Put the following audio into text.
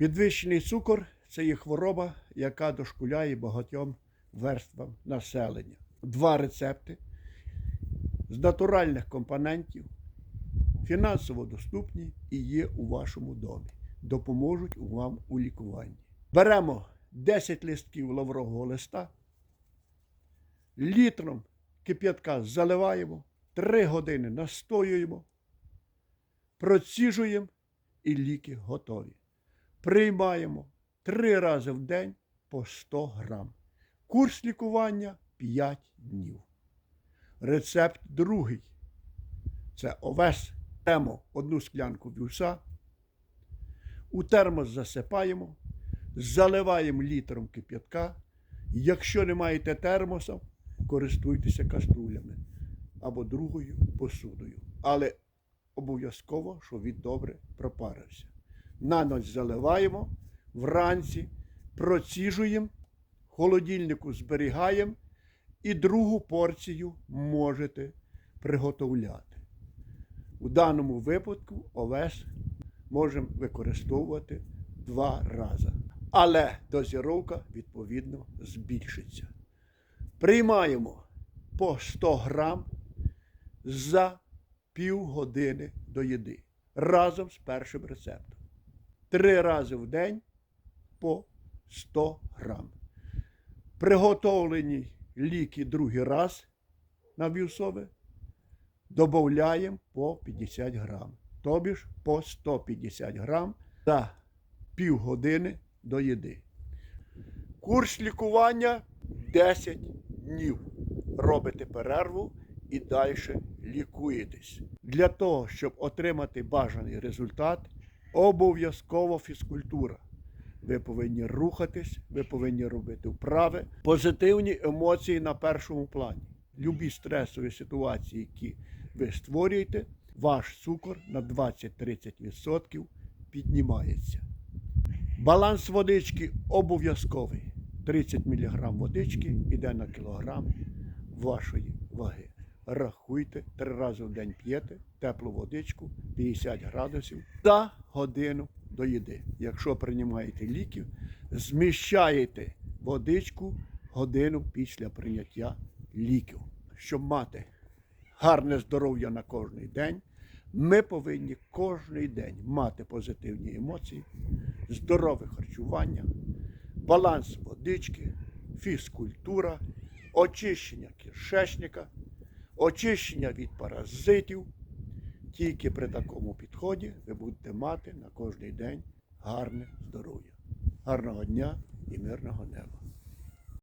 Підвищений цукор це є хвороба, яка дошкуляє багатьом верствам населення. Два рецепти з натуральних компонентів, фінансово доступні і є у вашому домі. Допоможуть вам у лікуванні. Беремо 10 листків лаврового листа, літром кип'ятка заливаємо, 3 години настоюємо, проціжуємо і ліки готові. Приймаємо 3 рази в день по 100 грам. Курс лікування 5 днів. Рецепт другий. Це овес. Беремо одну склянку вівса, у термос засипаємо, заливаємо літром кип'ятка. Якщо не маєте термоса, користуйтеся каструлями або другою посудою. Але обов'язково, щоб він добре пропарився. На ніч заливаємо, вранці проціжуємо, в холодильнику зберігаємо і другу порцію можете приготовляти. У даному випадку овес можемо використовувати два рази. Але дозіровка відповідно збільшиться. Приймаємо по 100 грам за півгодини до їди разом з першим рецептом. Три рази в день по 100 грам. Приготовлені ліки другий раз на вівсове додаємо по 50 грам. Тобі ж по 150 грам за півгодини до їди. Курс лікування 10 днів. Робите перерву і далі лікуєтесь. Для того, щоб отримати бажаний результат, обов'язково фізкультура. Ви повинні рухатись, ви повинні робити вправи. Позитивні емоції на першому плані. Любі стресові ситуації, які ви створюєте, ваш цукор на 20-30% піднімається. Баланс водички обов'язковий. 30 мг водички йде на кілограм вашої ваги. Рахуйте, три рази в день п'єте теплу водичку 50 градусів за годину до їди. Якщо приймаєте ліків, зміщаєте водичку годину після прийняття ліків. Щоб мати гарне здоров'я на кожний день, ми повинні кожний день мати позитивні емоції, здорове харчування, баланс водички, фізкультура, очищення кишечника, очищення від паразитів. Тільки при такому підході ви будете мати на кожний день гарне здоров'я. Гарного дня і мирного неба.